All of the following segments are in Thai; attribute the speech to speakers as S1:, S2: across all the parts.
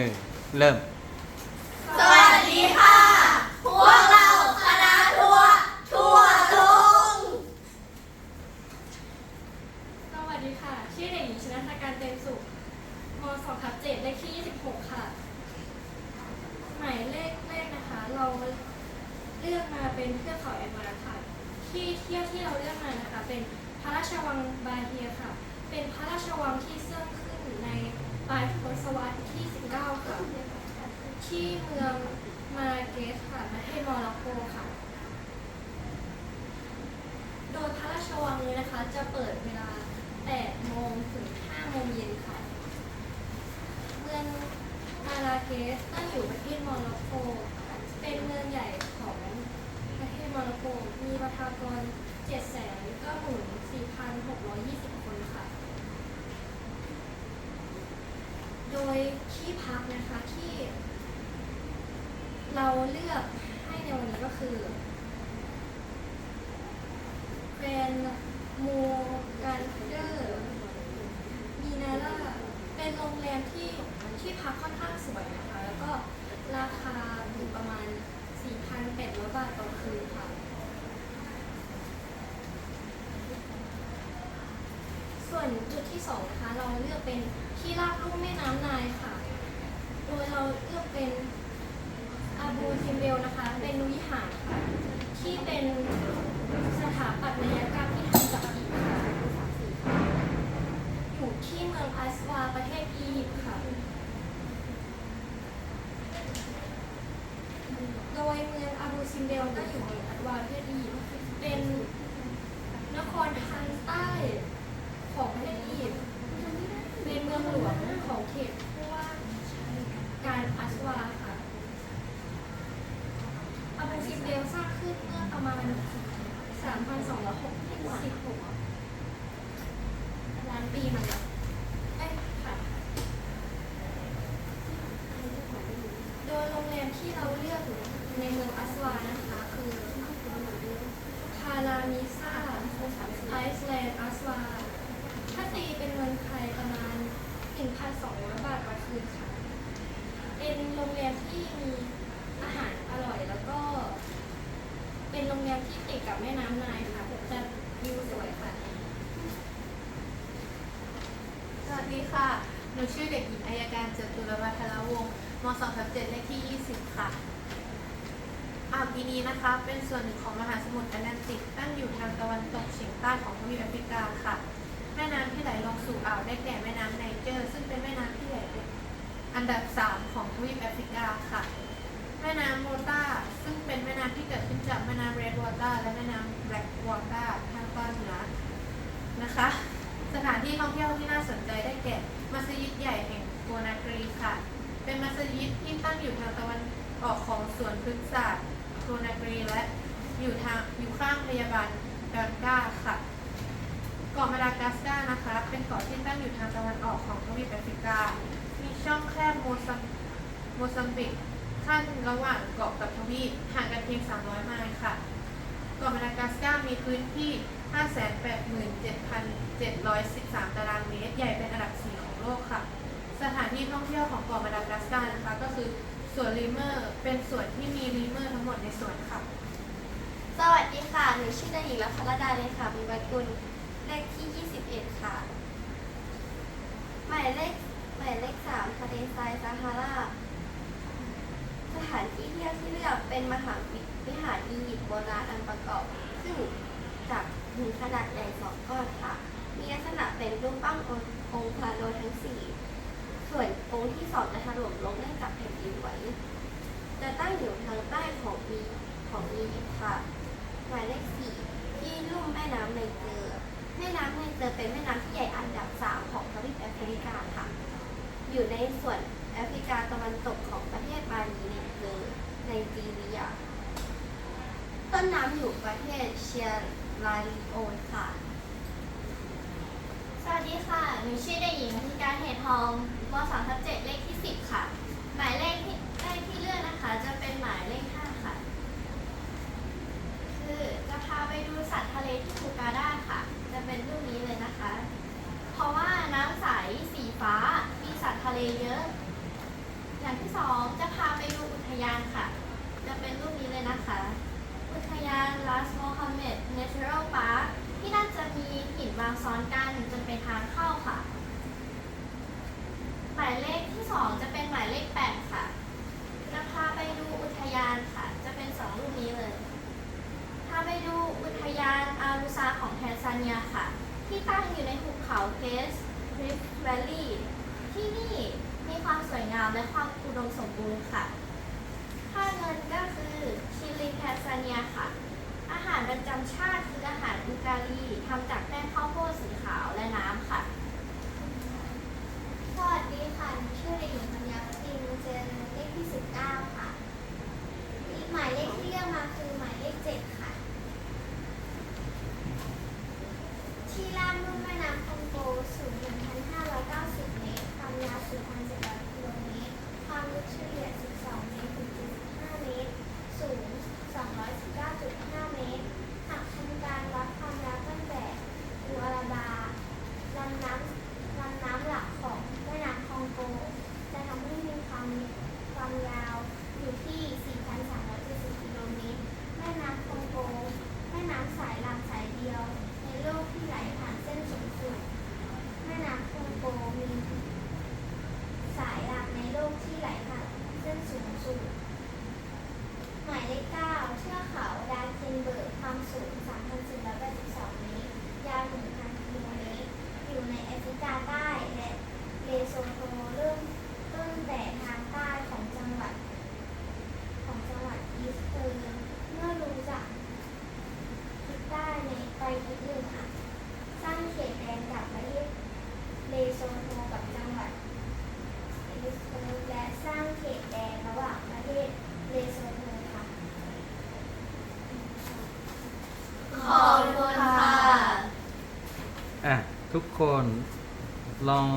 S1: เออเริ่ม
S2: สวัสดีค่ะ พวกเราคณะทัวร์ทัวร์ลง
S3: สวัสดีค่ะ ชื่อเด็กหญิงชนะทการเต็มสุขม2ทับ7เลขที่ 26 ค่ะ หมายเลขแรกนะคะ เราเลือกมาเป็นเพื่อกเขาแอดวานซ์ค่ะ ที่เที่ยวที่เราเลือกมานะคะ เป็นพระราชวังบาเฮียค่ะ เป็นพระราชวังที่สร้างขึ้นใน ปลายทศวรรษที่ 19 ค่ะ ที่เมืองมาเกสค่ะประเทศโมร็อกโกค่ะ โดยพระราชวังนี้นะคะ จะเปิดเวลา 8 โมงถึง 5 โมงเย็นค่ะ เมืองมาราเกสตั้งอยู่ประเทศโมร็อกโก เป็นเมืองใหญ่ของประเทศโมร็อกโก มีประชากร794,620 คนค่ะ โดยที่พักนะคะที่ เราเลือกให้ในวันนี้ก็คือ เป็นเดอร์มีนาร่าเป็นโรงแรมที่ที่พักค่อนข้างสวยนะคะ แล้วก็ราคาอยู่ประมาณ 4,800 บาทต่อคืนค่ะ ส่วนจุด ที่สองนะคะเราเลือกเป็นที่ราบลุ่มแม่น้ำนายค่ะ โดยเราเลือกเป็นอาบูทิมเบลนะคะ เป็นวิหารค่ะ ที่เป็นสถาปัตยกรรมที่ทำจากอิฐค่ะอยู่ที่เมืองอัสวาประเทศอียิปต์ค่ะ โดยเมืองอาบูซิมเบลตั้งอยู่ในอัสวาประเทศอียิปต์เป็นนครทางใต้ของประเทศอียิปต์เป็นเมืองหลวงของเขตผู้ว่าการอัส วาค่ะอาบูซิมเบลสร้างขึ้นเมื่อประมาณ 3,266ล้านปีมาแล้วเอ้ยค่ะ โดยโรงแรมที่เราเลือกในเมืองอัสวานะคะ คือพารามิซาไอซ์แลนด์อัสวา ถ้าตีเป็นเงินไทยประมาณ 1,200 บาทต่อคืนค่ะ เป็นโรงแรมที่มีอาหารอร่อยแล้วก็ เป็นโรงแรมที่ติดกับแม่น้ำนายค่ะจะวิวสวยค่ะ
S2: สวัสดีค่ะ หนูชื่อเด็กหญิงอัยการจตุรวัฒนวงศ์ม2ทับ7เลขที่ 20 ค่ะ อ่าวกินีนะคะ เป็นส่วนหนึ่งของมหาสมุทรแอตแลนติก ตั้งอยู่ทางตะวันตกเฉียงใต้ของทวีปแอฟริกาค่ะ แม่น้ำที่ไหลลงสู่อ่าวได้แก่แม่น้ำไน อันดับ 3 ของทวีปแอฟริกาค่ะ แม่น้ำโมตาซึ่งเป็นแม่น้ำที่เกิดขึ้นจากแม่น้ำเรดวอเตอร์และแม่น้ำแบล็กวอเตอร์ทางตอนเหนือนะคะ สถานที่ท่องเที่ยวที่น่าสนใจได้แก่มัสยิดใหญ่แห่งโกนากรีค่ะ เป็นมัสยิดที่ตั้งอยู่ทางตะวันออกของสวนพฤกษศาสตร์โกนากรีและอยู่ทางอยู่ข้างพยาบาลดอนก้าค่ะ กาะมาดากัสการ์นะคะ เป็นเกาะที่ตั้งอยู่ทางตะวันออกของทวีปแอฟริกา มีช่องแคบโมซัมโมซัมบิกขั้นระหว่างเกาะกับทวีปห่างกันเพียง 300 ไมล์ค่ะ เกาะมาดากัสการ์มีพื้นที่ 587,713 ตารางเมตร ใหญ่เป็นอันดับ 4 ของโลกค่ะ สถานที่ท่องเที่ยวของเกาะมาดากัสการ์นะคะก็คือสวนลีเมอร์ เป็นสวนที่มีลีเมอร์ทั้งหมดในสวนค่ะ
S4: สวัสดีค่ะ หนูชื่อเด็กหญิงรัชรดาเลยค่ะมีบัตรกุล เลขที่ 21 ค่ะ หมายเลขหมายเลขสามทะเลทรายซาฮาราสถานที่เที่ยวที่เลือกเป็นมหาวิหารอียิปต์โบราณอันประกอบ ซึ่งจากหินขนาดใหญ่สองก้อนค่ะ มีลักษณะเป็นรูปปั้นองค์องค์พาโลทั้งสี่ส่วนองค์ที่สองจะถล่มลงเนื่องจากแผ่นดินไหวจะตั้งอยู่ทางใต้ของอีของอียิปต์ค่ะหมายเลขสี่ที่ลุ่มแม่น้ำไนเจอร์ แม่น้ำไนเจอร์เป็นแม่น้ำที่ใหญ่อันดับสามของทวีปแอฟริกาค่ะ อยู่ในส่วนแอฟริกาตะวันตกของประเทศบาลีไนเจอร์ไนจีเรีย ต้นน้ำอยู่ประเทศเชียราลีโอนค่ะ
S5: สวัสดีค่ะ หนูชื่อเด็กหญิงนัทิการเหตุทองม3ทับ7เลขที่ 10 ค่ะ หมายเลขที่เลขที่เลือกนะคะ จะเป็นหมายเลข 5 ค่ะ คือจะพาไปดูสัตว์ทะเลที่ฮูกาด้าค่ะ จะเป็นรูปนี้เลยนะคะ เพราะว่าน้ำใส สีฟ้า มีสัตว์ทะเลเยอะ ที่สองจะพาไปดูอุทยานค่ะ จะเป็นรูปนี้เลยนะคะ อุทยานลาสโมฮัมเหม็ดเนเชอรัลพาร์คที่น่าจะมีหินวาง ซ้อนกันจนเป็นทางเข้าค่ะ หมายเลขที่สองจะเป็นหมายเลขแปดค่ะจะพาไปดูอุทยานค่ะ จะเป็นสองรูปนี้เลยพาไปดูอุทยานอารุซาของแทนซาเนียค่ะ ที่ตั้งอยู่ในหุบเขาเกสริฟแวลลี่ที่นี่มีความสวยงามและความอุดมสมบูรณ์ค่ะ ค่าเงินก็คือชิลินแทนซาเนียค่ะ อาหารประจำชาติคืออาหารอูกาลีทำจาก
S1: ทุกคนลอง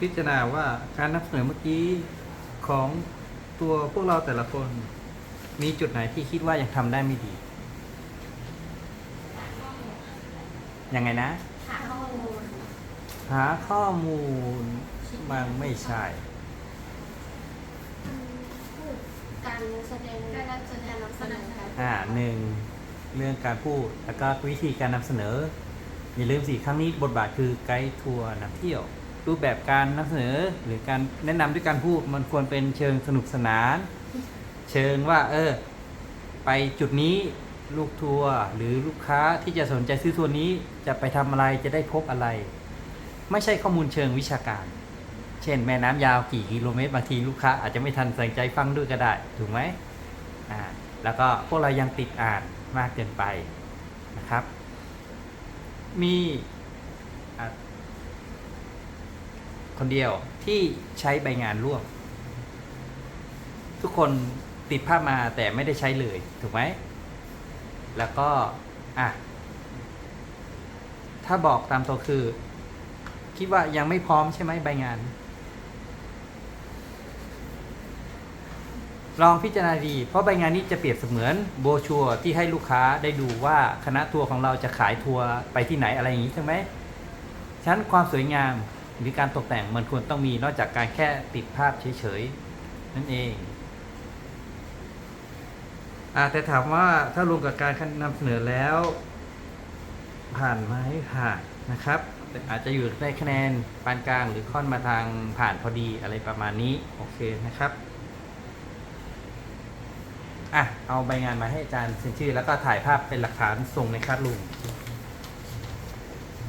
S6: พิจารณาว่าการนำเสนอเมื่อกี้ของตัวพวกเราแต่ละคน มีจุดไหนที่คิดว่ายังทำได้ไม่ดี ยังไงนะ
S5: หาข้อมูล
S6: หาข้อมูลมันไม่ใช่
S4: การแสดง
S2: การนำเสนอนำเสนอค่ะ
S6: อ่าหนึ่งเรื่องการพูดแล้วก็วิธีการนำเสนอ อย่าลืมสิครั้งนี้บทบาทคือไกด์ทัวร์นำเที่ยว รูปแบบการนำเสนอหรือการแนะนำด้วยการพูดมันควรเป็นเชิงสนุกสนาน เชิงว่าเออ ไปจุดนี้ลูกทัวร์หรือลูกค้าที่จะสนใจซื้อทัวร์นี้จะไปทำอะไรจะได้พบอะไร ไม่ใช่ข้อมูลเชิงวิชาการ เช่น แม่น้ำยาวกี่กิโลเมตรบางทีลูกค้าอาจจะไม่ทันใส่ใจฟังด้วยก็ได้ถูกไหมอ่าแล้วก็พวกเรายังติดอ่านมากเกินไปนะครับ มีคนเดียวที่ใช้ใบงานร่วม ทุกคนติดภาพมาแต่ไม่ได้ใช้เลย ถูกไหม แล้วก็ อะ ถ้าบอกตามตัวคือ คิดว่ายังไม่พร้อมใช่ไหมใบงาน ลองพิจารณาดี เพราะใบงานนี้จะเปรียบเสมือนโบชัวที่ให้ลูกค้าได้ดูว่าคณะทัวร์ของเราจะขายทัวร์ไปที่ไหนอะไรอย่างนี้ใช่ไหมฉะนั้นความสวยงามหรือการตกแต่งมันควรต้องมีนอกจากการแค่ติดภาพเฉยๆนั่นเองอแต่ถามว่าถ้ารวมกับการนำเสนอแล้ว ผ่านไหมผ่านนะครับ อาจจะอยู่ในคะแนนปานกลางหรือค่อนมาทางผ่านพอดีอะไรประมาณนี้ โอเคนะครับ อะเอาใบงานมาให้อาจารย์เซ็นชื่อ แล้วก็ถ่ายภาพเป็นหลักฐานส่งในคัดรูม